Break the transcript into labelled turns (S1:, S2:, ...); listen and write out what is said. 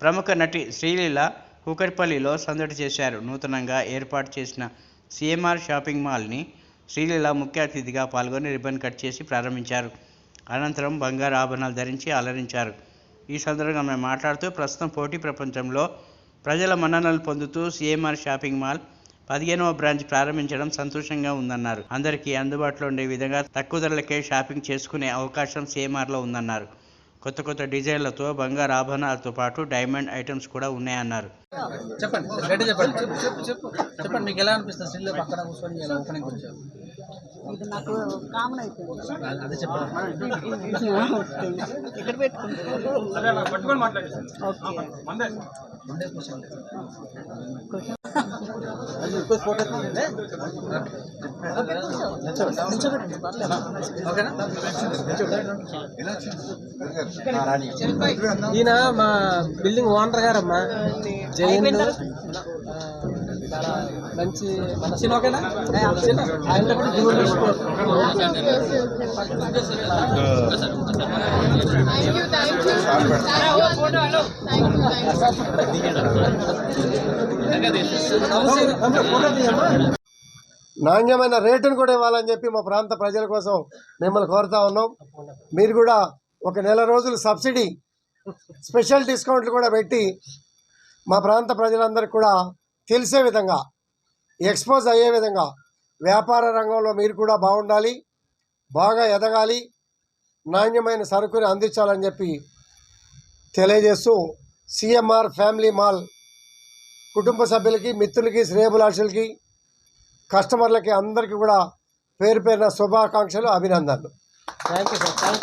S1: ప్రముఖ నటి శ్రీలీల కూకట్పల్లిలో సందడి చేశారు. నూతనంగా ఏర్పాటు చేసిన సిఎంఆర్ షాపింగ్ మాల్ని శ్రీలీల ముఖ్య అతిథిగా పాల్గొని రిబ్బన్ కట్ చేసి ప్రారంభించారు. అనంతరం బంగారు ఆభరణాలు ధరించి అలరించారు. ఈ సందర్భంగా ఆమె మాట్లాడుతూ ప్రస్తుతం పోటీ ప్రపంచంలో ప్రజల మన్ననలు పొందుతూ సిఎంఆర్ షాపింగ్ మాల్ పదిహేనవ బ్రాంచ్ ప్రారంభించడం సంతోషంగా ఉందన్నారు. అందరికీ అందుబాటులో ఉండే విధంగా తక్కువ ధరలకే షాపింగ్ చేసుకునే అవకాశం సిఎంఆర్లో ఉందన్నారు. కొత్త కొత్త డిజైన్లతో బంగారు ఆభరణాలతో పాటు డైమండ్ ఐటమ్స్ కూడా ఉన్నాయన్నారు.
S2: చెప్పండి చెప్పండి. చెప్పండి మీకు ఎలా అనిపిస్తుంది? పక్కన కూర్చొని ఓపెనింగ్
S3: ఇది నాకు కామన్ అయిపోయింది. ఇక్కడ
S4: ఈయన మా బిల్డింగ్ ఓనర్ గారమ్మా. ఆ, చాలా మంచి
S2: చిన్న ఓకేనా?
S4: ఆయన కూడా
S5: నాణ్యమైన రేటును కూడా ఇవ్వాలని చెప్పి మా ప్రాంత ప్రజల కోసం మిమ్మల్ని కోరుతా ఉన్నాం. మీరు కూడా ఒక నెల రోజులు సబ్సిడీ స్పెషల్ డిస్కౌంట్లు కూడా పెట్టి మా ప్రాంత ప్రజలందరికీ కూడా తెలిసే విధంగా ఎక్స్పోజ్ అయ్యే విధంగా వ్యాపార రంగంలో మీరు కూడా బాగుండాలి బాగా ఎదగాలి నాణ్యమైన సరుకుని అందించాలని చెప్పి తెలియజేస్తూ సిఎంఆర్ ఫ్యామిలీ మాల్ కుటుంబ సభ్యులకి మిత్రులకి శ్రేయభిలాషులకి కస్టమర్లకి అందరికీ కూడా పేరు పేరున శుభాకాంక్షలు అభినందనలు.
S4: Thank you sir thank